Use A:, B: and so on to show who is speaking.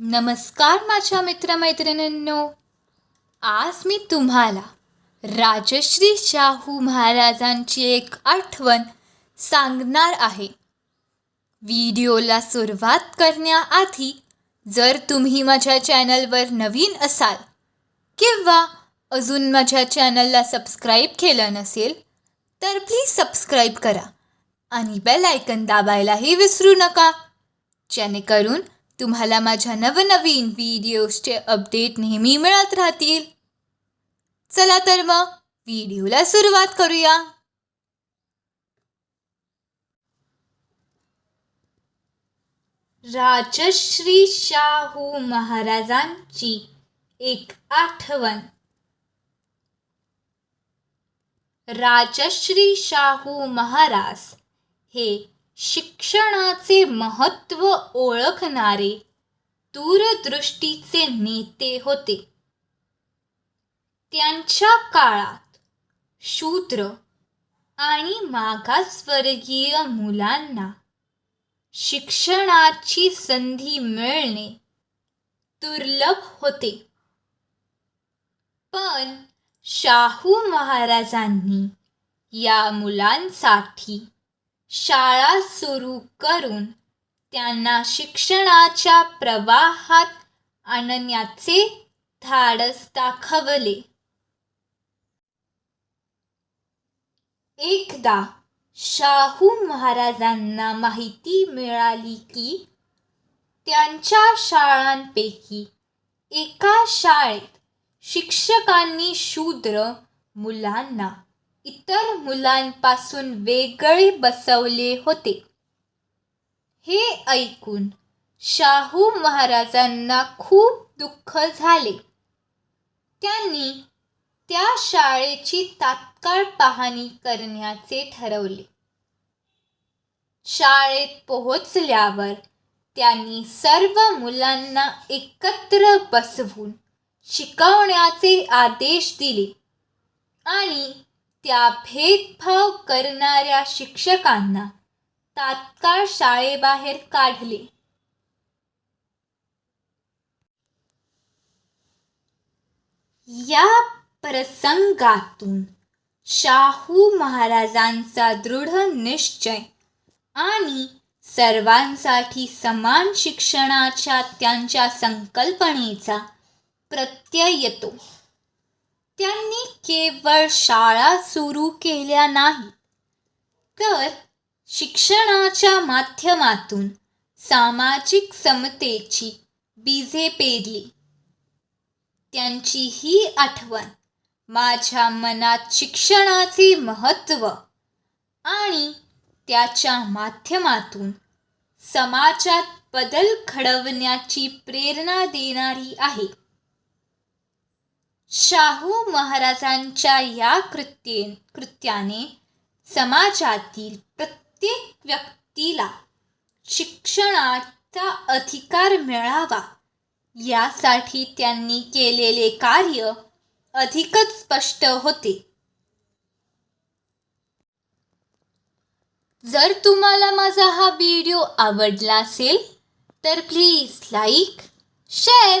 A: नमस्कार माझ्या मित्रमैत्रिणींनो. आज मी तुम्हाला राजश्री शाहू महाराजांची एक आठवण सांगणार आहे. व्हिडिओला सुरुवात करण्याआधी जर तुम्ही माझ्या चॅनलवर नवीन असाल किंवा अजून माझ्या चॅनलला सबस्क्राईब केलं नसेल तर प्लीज सबस्क्राईब करा आणि बेल आयकन दाबायलाही विसरू नका. जेणेकरून तुम्हाला माझ्या नवनवीन व्हिडिओजचे अपडेट नेहमी मिळत राहतील. चला तर मग व्हिडिओला सुरुवात करूया. राजश्री शाहू महाराजांची एक आठवण. राजश्री शाहू महाराज हे शिक्षणाचे महत्त्व ओळखणारे दूरदृष्टीचे नेते होते. त्यांच्या काळात शूद्र आणि मागासवर्गीय मुलांना शिक्षणाची संधी मिळणे दुर्लभ होते. पण शाहू महाराजांनी या मुलांसाठी शाळा सुरू करून त्यांना शिक्षणाच्या प्रवाहात आणण्याचे धाडस दाखवले. एकदा शाहू महाराजांना माहिती मिळाली की त्यांच्या शाळांपैकी एका शाळेत शिक्षकांनी शूद्र मुलांना इतर मुलांपासून वेगळे बसवले होते. हे ऐकून शाहू महाराजांना खूप दुःख झाले. त्यांनी त्या शाळेची तात्काळ पाहणी करण्याचे ठरवले. शाळेत पोहोचल्यावर त्यांनी सर्व मुलांना एकत्र बसवून शिकवण्याचे आदेश दिले आणि त्या भेदभाव करणाऱ्या शिक्षकांना तात्काळ शाळेबाहेर काढले. या प्रसंगातून शाहू महाराजांचा दृढ निश्चय आणि सर्वांसाठी समान शिक्षणाच्या त्यांच्या संकल्पनेचा प्रत्यय येतो. त्यांनी केवळ शाळा सुरू केल्या नाही तर शिक्षणाच्या माध्यमातून सामाजिक समतेची बीजे पेरली. त्यांची ही आठवण माझ्या मनात शिक्षणाचे महत्त्व आणि त्याच्या माध्यमातून समाजात बदल घडवण्याची प्रेरणा देणारी आहे. शाहू महाराजांच्या या कृत्ये कृत्याने समाजातील प्रत्येक व्यक्तीला शिक्षणाचा अधिकार मिळावा. यासाठी त्यांनी केलेले कार्य अधिकच स्पष्ट होते. जर तुम्हाला माझा हा व्हिडिओ आवडला असेल तर प्लीज लाईक शेअर